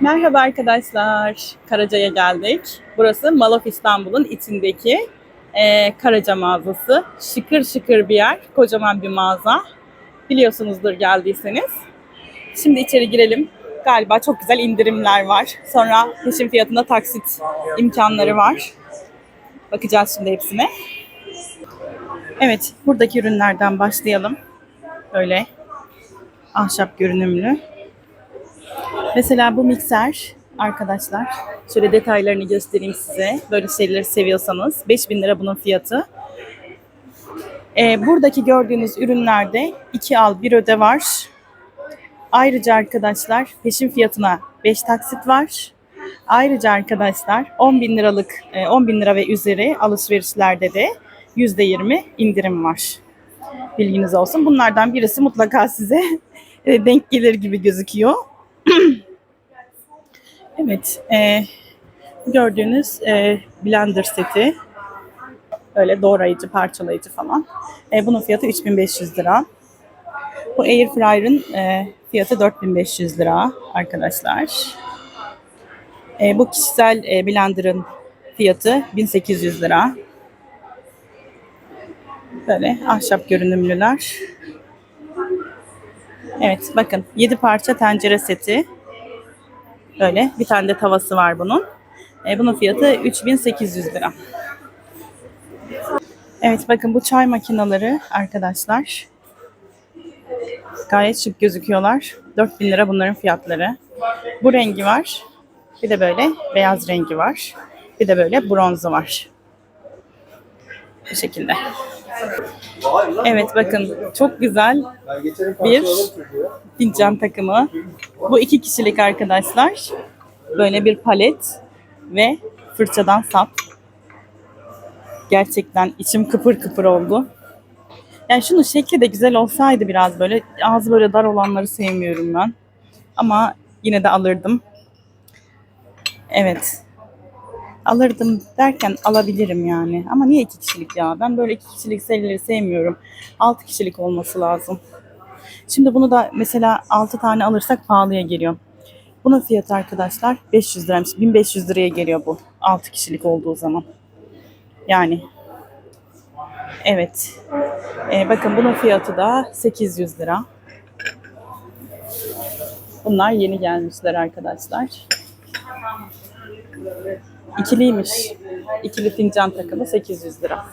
Merhaba arkadaşlar. Karaca'ya geldik. Burası Mall of İstanbul'un içindeki eee, Karaca mağazası. Şıkır şıkır bir yer. Kocaman bir mağaza. Biliyorsunuzdur geldiyseniz. Şimdi içeri girelim. Galiba çok güzel indirimler var. Sonra peşin fiyatında taksit imkanları var. Bakacağız şimdi hepsine. Evet, buradaki ürünlerden başlayalım. Böyle ahşap görünümlü. Mesela bu mikser arkadaşlar. Şöyle detaylarını göstereyim size. Böyle şeyleri seviyorsanız. 5000 lira bunun fiyatı. Ee, buradaki gördüğünüz ürünlerde 2 al 1 öde var. Ayrıca arkadaşlar peşin fiyatına 5 taksit var. Ayrıca arkadaşlar 10 bin liralık e, 10 bin lira ve üzeri alışverişlerde de %20 indirim var. Bilginiz olsun. Bunlardan birisi mutlaka size e, denk gelir gibi gözüküyor. Evet, e, gördüğünüz e, blender seti. Böyle doğrayıcı, parçalayıcı falan. E, bunun fiyatı 3500 lira. Bu air fryer'ın e, fiyatı 4500 lira arkadaşlar. E, bu kişisel e, blender'ın fiyatı 1800 lira. Böyle ahşap görünümlüler. Evet bakın 7 parça tencere seti. Böyle bir tane de tavası var bunun. E, bunun fiyatı 3800 lira. Evet bakın bu çay makineleri arkadaşlar. Gayet şık gözüküyorlar. 4000 lira bunların fiyatları. Bu rengi var. Bir de böyle beyaz rengi var. Bir de böyle bronzu var. Bu şekilde. Evet bakın çok güzel bir fincan takımı. Bu iki kişilik arkadaşlar. Böyle bir palet ve fırçadan sap. Gerçekten içim kıpır kıpır oldu. Yani şunun şekli de güzel olsaydı biraz böyle. Ağzı böyle dar olanları sevmiyorum ben. Ama yine de alırdım. Evet. Alırdım derken alabilirim yani. Ama niye iki kişilik ya? Ben böyle iki kişilik serileri sevmiyorum. Altı kişilik olması lazım. Şimdi bunu da mesela 6 tane alırsak pahalıya geliyor. Bunun fiyatı arkadaşlar 500 liraymış. 1500 liraya geliyor bu 6 kişilik olduğu zaman. Yani evet. Ee, bakın bunun fiyatı da 800 lira. Bunlar yeni gelmişler arkadaşlar. İkiliymiş. İkili fincan takımı 800 lira.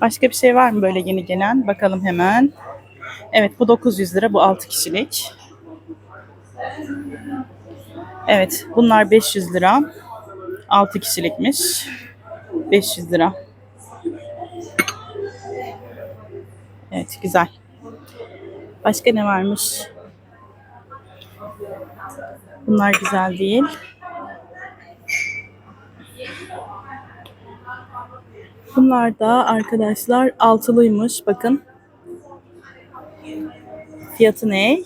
Başka bir şey var mı böyle yeni gelen? Bakalım hemen. Evet bu 900 lira bu 6 kişilik. Evet bunlar 500 lira. 6 kişilikmiş. 500 lira. Evet güzel. Başka ne varmış? Bunlar güzel değil. Bunlar da arkadaşlar altılıymış. Bakın. Fiyatı ne?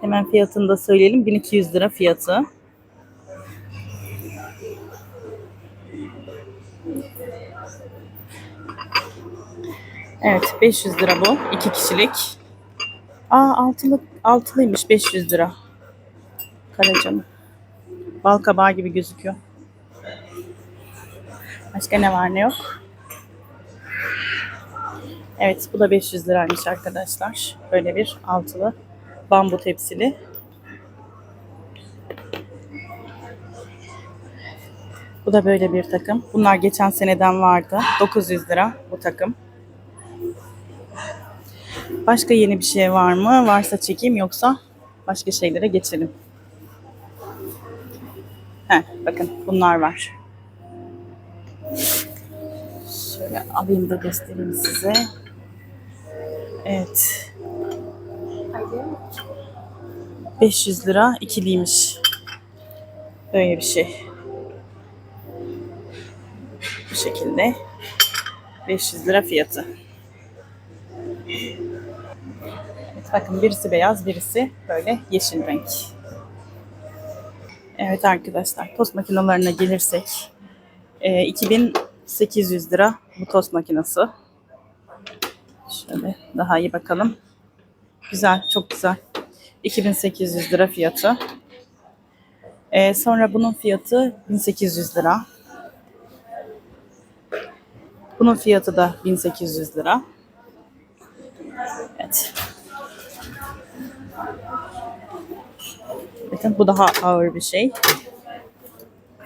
Hemen fiyatını da söyleyelim. 1200 lira fiyatı. Evet 500 lira bu. iki kişilik. Aa altılı, altılıymış 500 lira. Karacanım. Bal kabağı gibi gözüküyor. Başka ne var ne yok? Evet bu da 500 liraymış arkadaşlar. Böyle bir altılı bambu tepsili. Bu da böyle bir takım. Bunlar geçen seneden vardı. 900 lira bu takım. Başka yeni bir şey var mı? Varsa çekeyim yoksa başka şeylere geçelim. Heh, bakın bunlar var. Şöyle alayım da göstereyim size. Evet. 500 lira ikiliymiş. Böyle bir şey. Bu şekilde. 500 lira fiyatı. Evet, bakın birisi beyaz, birisi böyle yeşil renk. Evet arkadaşlar, tost makinelerine gelirsek. E, 2800 lira bu tost makinesi. Şöyle daha iyi bakalım. Güzel, çok güzel. 2800 lira fiyatı. Ee, sonra bunun fiyatı 1800 lira. Bunun fiyatı da 1800 lira. Evet. Bakın bu daha ağır bir şey.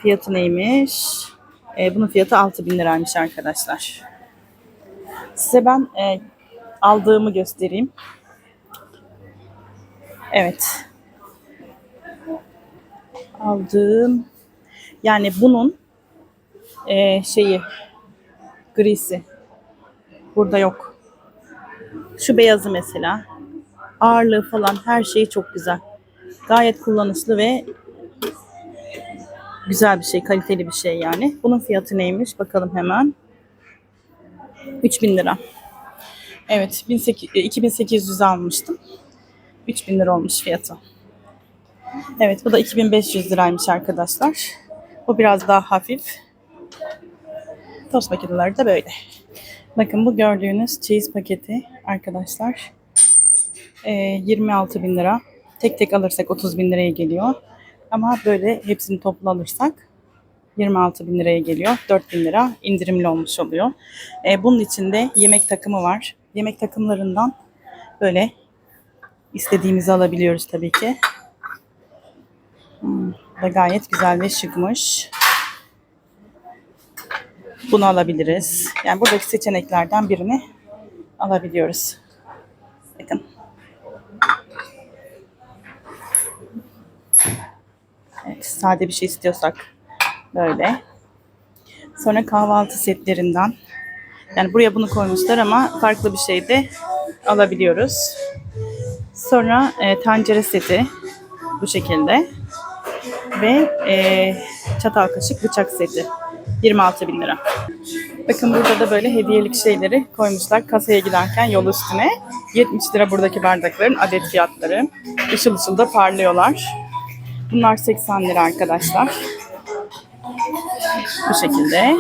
Fiyatı neymiş? Ee, bunun fiyatı 6000 liraymış arkadaşlar. Size ben e, aldığımı göstereyim. Evet. Aldığım yani bunun e, şeyi grisi burada yok. Şu beyazı mesela ağırlığı falan her şeyi çok güzel. Gayet kullanışlı ve güzel bir şey, kaliteli bir şey yani. Bunun fiyatı neymiş? Bakalım hemen. 3000 lira. Evet, 1800 2800 almıştım. 3000 lira olmuş fiyatı. Evet, bu da 2500 liraymış arkadaşlar. Bu biraz daha hafif. Tost makineleri de böyle. Bakın bu gördüğünüz cheese paketi arkadaşlar. Ee, 26 bin lira. Tek tek alırsak 30 bin liraya geliyor. Ama böyle hepsini toplu alırsak 26 bin liraya geliyor. 4 bin lira indirimli olmuş oluyor. Ee, bunun içinde yemek takımı var. Yemek takımlarından böyle istediğimizi alabiliyoruz tabii ki. Hmm, da gayet güzel ve şıkmış. Bunu alabiliriz. Yani buradaki seçeneklerden birini alabiliyoruz. Bakın. Evet, sade bir şey istiyorsak böyle. Sonra kahvaltı setlerinden. Yani buraya bunu koymuşlar ama farklı bir şey de alabiliyoruz. Sonra e, tencere seti bu şekilde. Ve e, çatal kaşık bıçak seti. 26 bin lira. Bakın burada da böyle hediyelik şeyleri koymuşlar kasaya giderken yol üstüne. 70 lira buradaki bardakların adet fiyatları. Işıl ışıl da parlıyorlar. Bunlar 80 lira arkadaşlar. Bu şekilde.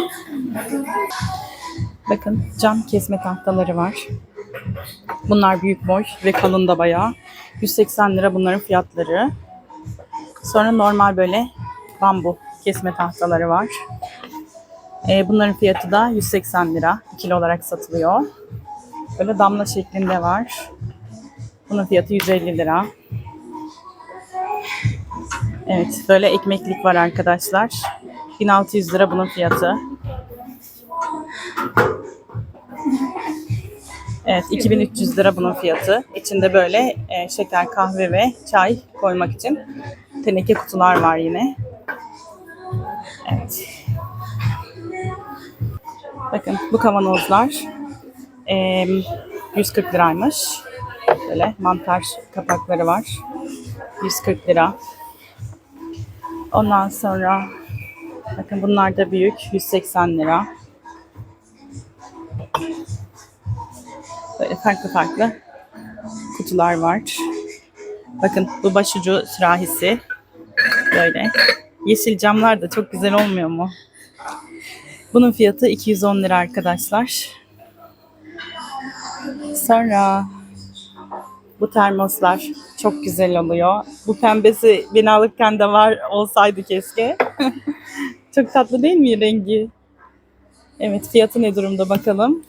Bakın cam kesme tahtaları var. Bunlar büyük boy ve kalın da bayağı. 180 lira bunların fiyatları. Sonra normal böyle bambu kesme tahtaları var. Ee, bunların fiyatı da 180 lira. İkili olarak satılıyor. Böyle damla şeklinde var. Bunun fiyatı 150 lira. Evet, böyle ekmeklik var arkadaşlar. 1600 lira bunun fiyatı. Evet, 2300 lira bunun fiyatı. İçinde böyle e, şeker, kahve ve çay koymak için teneke kutular var yine. Evet. Bakın bu kavanozlar e, 140 liraymış. Böyle mantar kapakları var. 140 lira. Ondan sonra bakın bunlar da büyük 180 lira. Böyle farklı farklı kutular var. Bakın bu başucu sürahisi. Böyle. Yeşil camlar da çok güzel olmuyor mu? Bunun fiyatı 210 lira arkadaşlar. Sonra bu termoslar çok güzel oluyor. Bu pembesi beni alırken de var olsaydı keşke. çok tatlı değil mi rengi? Evet fiyatı ne durumda bakalım.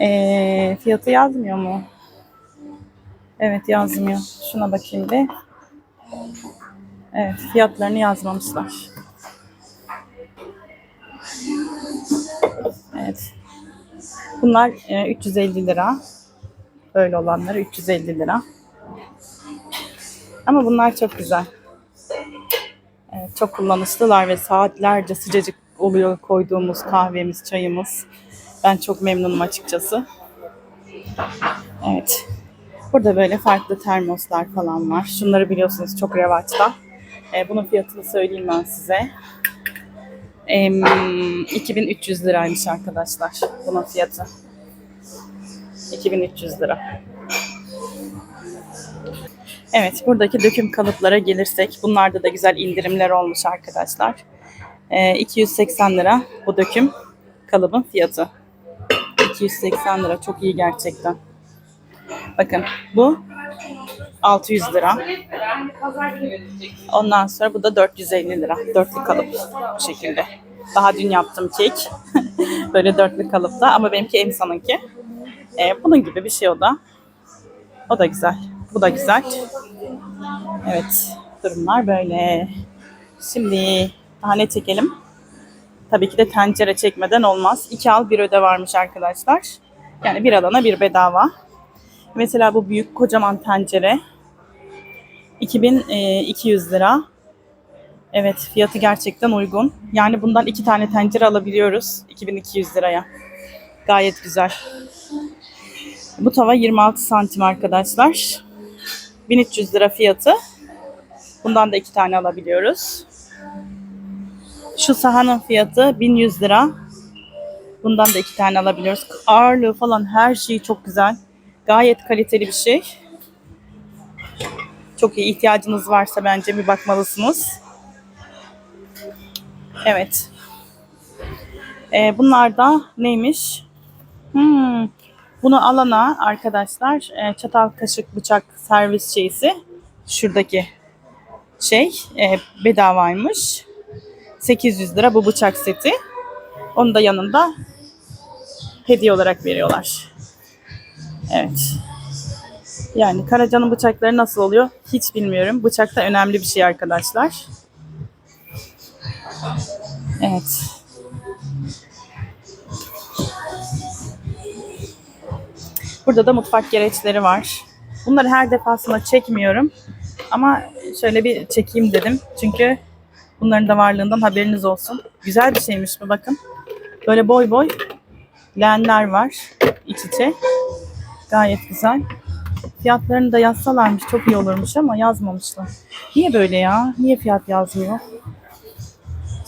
Ee, fiyatı yazmıyor mu? Evet yazmıyor. Şuna bakayım bir. Evet fiyatlarını yazmamışlar. Evet. Bunlar e, 350 lira. Böyle olanları 350 lira. Ama bunlar çok güzel. Evet, çok kullanışlılar ve saatlerce sıcacık oluyor koyduğumuz kahvemiz, çayımız. Ben çok memnunum açıkçası. Evet. Burada böyle farklı termoslar falan var. Şunları biliyorsunuz çok revaçta. E, bunun fiyatını söyleyeyim ben size. Em, 2300 liraymış arkadaşlar bunun fiyatı. 2300 lira. Evet buradaki döküm kalıplara gelirsek bunlarda da güzel indirimler olmuş arkadaşlar. Ee, 280 lira bu döküm kalıbın fiyatı. 280 lira çok iyi gerçekten. Bakın bu 600 lira. Ondan sonra bu da 450 lira. Dörtlü kalıp bu şekilde. Daha dün yaptım kek. Böyle dörtlü kalıpta ama benimki Emsa'nınki. Ee, bunun gibi bir şey o da. O da güzel. Bu da güzel. Evet. Durumlar böyle. Şimdi daha ne çekelim? Tabii ki de tencere çekmeden olmaz. İki al bir öde varmış arkadaşlar. Yani bir alana bir bedava. Mesela bu büyük kocaman tencere 2200 lira. Evet fiyatı gerçekten uygun. Yani bundan iki tane tencere alabiliyoruz 2200 liraya. Gayet güzel. Bu tava 26 santim arkadaşlar. 1300 lira fiyatı. Bundan da iki tane alabiliyoruz. Şu sahanın fiyatı 1100 lira. Bundan da iki tane alabiliyoruz. Ağırlığı falan her şeyi çok güzel. Gayet kaliteli bir şey. Çok iyi ihtiyacınız varsa bence bir bakmalısınız. Evet. Ee, bunlar da neymiş? Hmm. Bunu alana arkadaşlar e, çatal, kaşık, bıçak servis şeysi şuradaki şey e, bedavaymış. 800 lira bu bıçak seti. Onu da yanında hediye olarak veriyorlar. Evet. Yani Karaca'nın bıçakları nasıl oluyor hiç bilmiyorum. Bıçak da önemli bir şey arkadaşlar. Evet. Burada da mutfak gereçleri var. Bunları her defasında çekmiyorum. Ama şöyle bir çekeyim dedim. Çünkü bunların da varlığından haberiniz olsun. Güzel bir şeymiş bu bakın. Böyle boy boy leğenler var iç içe. Gayet güzel. Fiyatlarını da yazsalarmış çok iyi olurmuş ama yazmamışlar. Niye böyle ya? Niye fiyat yazmıyor?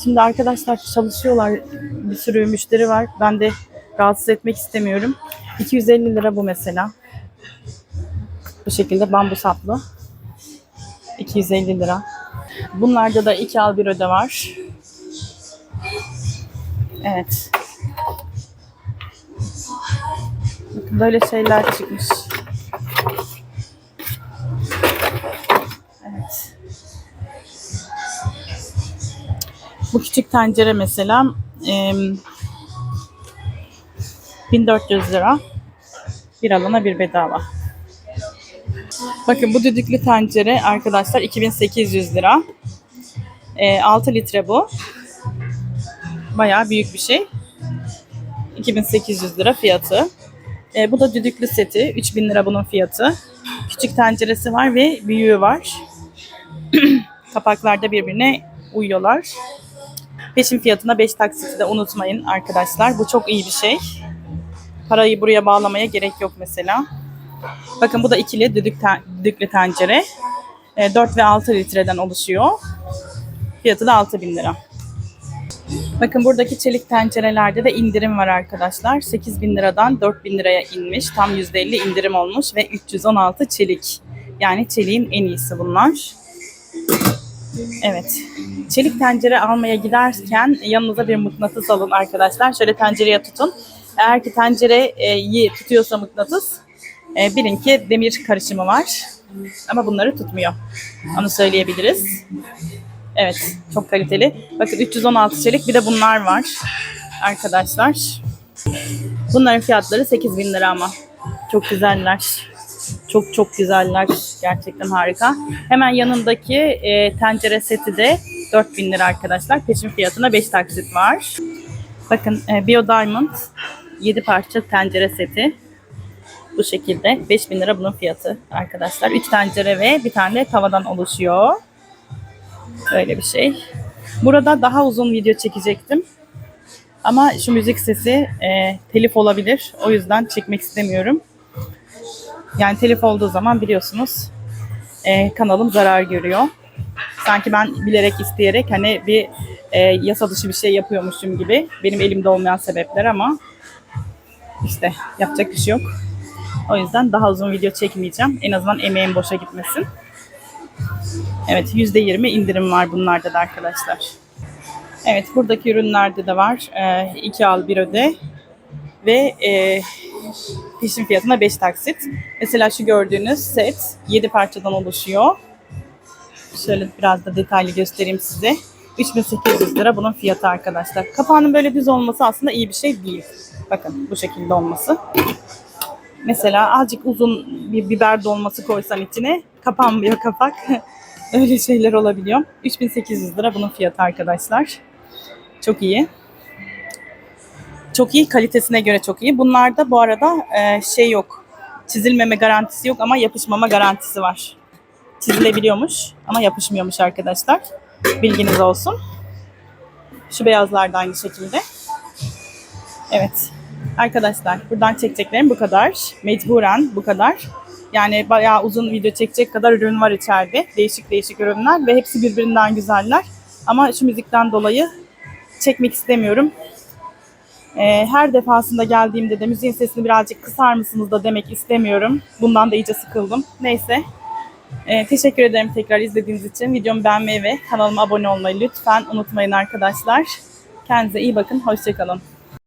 Şimdi arkadaşlar çalışıyorlar. Bir sürü müşteri var. Ben de rahatsız etmek istemiyorum. 250 lira bu mesela. Bu şekilde bambu saplı. 250 lira. Bunlarda da iki al bir öde var. Evet. Bakın böyle şeyler çıkmış. Evet. Bu küçük tencere mesela 1400 lira. Bir alana bir bedava. Bakın bu düdüklü tencere arkadaşlar 2800 lira. E, 6 litre bu. Bayağı büyük bir şey. 2800 lira fiyatı. E, bu da düdüklü seti. 3000 lira bunun fiyatı. Küçük tenceresi var ve büyüğü var. Kapaklar da birbirine uyuyorlar. Peşin fiyatına 5 taksiti de unutmayın arkadaşlar. Bu çok iyi bir şey. Parayı buraya bağlamaya gerek yok mesela. Bakın bu da ikili düdük ten- düdüklü tencere. E, 4 ve 6 litreden oluşuyor. Fiyatı da 6000 lira. Bakın buradaki çelik tencerelerde de indirim var arkadaşlar. 8000 liradan 4000 liraya inmiş. Tam %50 indirim olmuş ve 316 çelik. Yani çeliğin en iyisi bunlar. Evet. Çelik tencere almaya giderken yanınıza bir mıknatıs alın arkadaşlar. Şöyle tencereye tutun. Eğer ki tencereyi tutuyorsa mıknatıs e, bilin ki demir karışımı var. Ama bunları tutmuyor. Onu söyleyebiliriz. Evet, çok kaliteli. Bakın 316 çelik bir de bunlar var arkadaşlar. Bunların fiyatları 8000 lira ama. Çok güzeller. Çok çok güzeller. Gerçekten harika. Hemen yanındaki e, tencere seti de 4000 lira arkadaşlar. Peşin fiyatına 5 taksit var. Bakın e, Bio Diamond 7 parça tencere seti. Bu şekilde 5000 lira bunun fiyatı arkadaşlar. 3 tencere ve bir tane tavadan oluşuyor. Böyle bir şey. Burada daha uzun video çekecektim. Ama şu müzik sesi e, telif olabilir. O yüzden çekmek istemiyorum. Yani telif olduğu zaman biliyorsunuz e, kanalım zarar görüyor. Sanki ben bilerek isteyerek hani bir e, yasa dışı bir şey yapıyormuşum gibi. Benim elimde olmayan sebepler ama işte yapacak bir şey yok. O yüzden daha uzun video çekmeyeceğim. En azından emeğim boşa gitmesin. Evet %20 indirim var bunlarda da arkadaşlar. Evet buradaki ürünlerde de var. 2 al bir öde. Ve e, peşin fiyatına 5 taksit. Mesela şu gördüğünüz set 7 parçadan oluşuyor. Şöyle biraz da detaylı göstereyim size. 3800 lira bunun fiyatı arkadaşlar. Kapağının böyle düz olması aslında iyi bir şey değil. Bakın bu şekilde olması. Mesela azıcık uzun bir biber dolması koysan içine kapanmıyor kapak. Öyle şeyler olabiliyor. 3800 lira bunun fiyatı arkadaşlar. Çok iyi. Çok iyi. Kalitesine göre çok iyi. Bunlarda bu arada e, şey yok. Çizilmeme garantisi yok ama yapışmama garantisi var. Çizilebiliyormuş ama yapışmıyormuş arkadaşlar. Bilginiz olsun. Şu beyazlar da aynı şekilde. Evet. Arkadaşlar buradan çekeceklerim bu kadar. Mecburen bu kadar. Yani bayağı uzun video çekecek kadar ürün var içeride. Değişik değişik ürünler ve hepsi birbirinden güzeller. Ama şu müzikten dolayı çekmek istemiyorum. Ee, her defasında geldiğimde de müziğin sesini birazcık kısar mısınız da demek istemiyorum. Bundan da iyice sıkıldım. Neyse. Ee, teşekkür ederim tekrar izlediğiniz için. Videomu beğenmeyi ve kanalıma abone olmayı lütfen unutmayın arkadaşlar. Kendinize iyi bakın. Hoşçakalın.